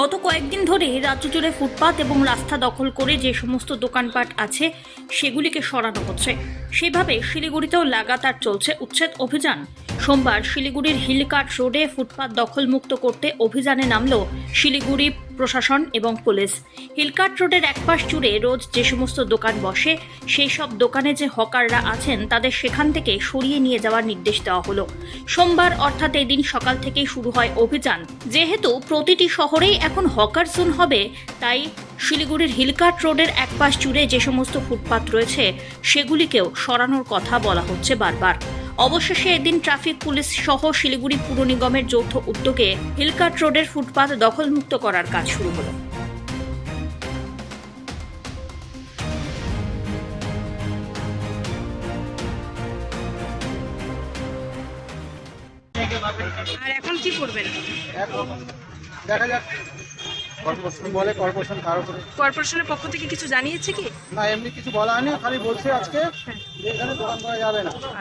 গত কয়েকদিন ধরে রাজ্য জুড়ে ফুটপাত এবং রাস্তা দখল করে যে সমস্ত দোকানপাট আছে, সেগুলিকে সরানো হচ্ছে। সেভাবে শিলিগুড়িতেও লাগাতার চলছে উচ্ছেদ অভিযান। সোমবার শিলিগুড়ির হিলকাট রোডে ফুটপাত দখলমুক্ত করতে অভিযানে নামল শিলিগুড়ি প্রশাসন এবং পুলিশ। হিলকাট রোডের একপাশ জুড়ে রোজ যে সমস্ত দোকান বসে, সেই সব দোকানে যে হকাররা আছেন, তাদের সেখান থেকে সরিয়ে নিয়ে যাওয়ার নির্দেশ দেওয়া হলো। সোমবার অর্থাৎ এদিন সকাল থেকেই শুরু হয় অভিযান। যেহেতু প্রতিটি শহরেই এখন হকার জোন হবে, তাই শিলিগুড়ির হিলকাট রোডের একপাশ জুড়ে যে সমস্ত ফুটপাত রয়েছে, সেগুলিকেও সরানোর কথা বলা হচ্ছে বারবার। অবশেষে এদিন ট্রাফিক পুলিশ সহ শিলিগুড়ি পুর নিগমের যৌথ উদ্যোগে হিলকাট রোডের ফুটপাত দখলমুক্ত করার কাজ শুরু হলো। আর এখন কি করবেন? এখন দেখা যাক। কর্পোরেশন বলে কর্পোরেশন তার উপরে কর্পোরেশনের পক্ষ থেকে কিছু জানিয়েছে কি? না এমনি কিছু বলা হয়নি খালি বলছে আজকে যে এখানে দোকান করা যাবে না।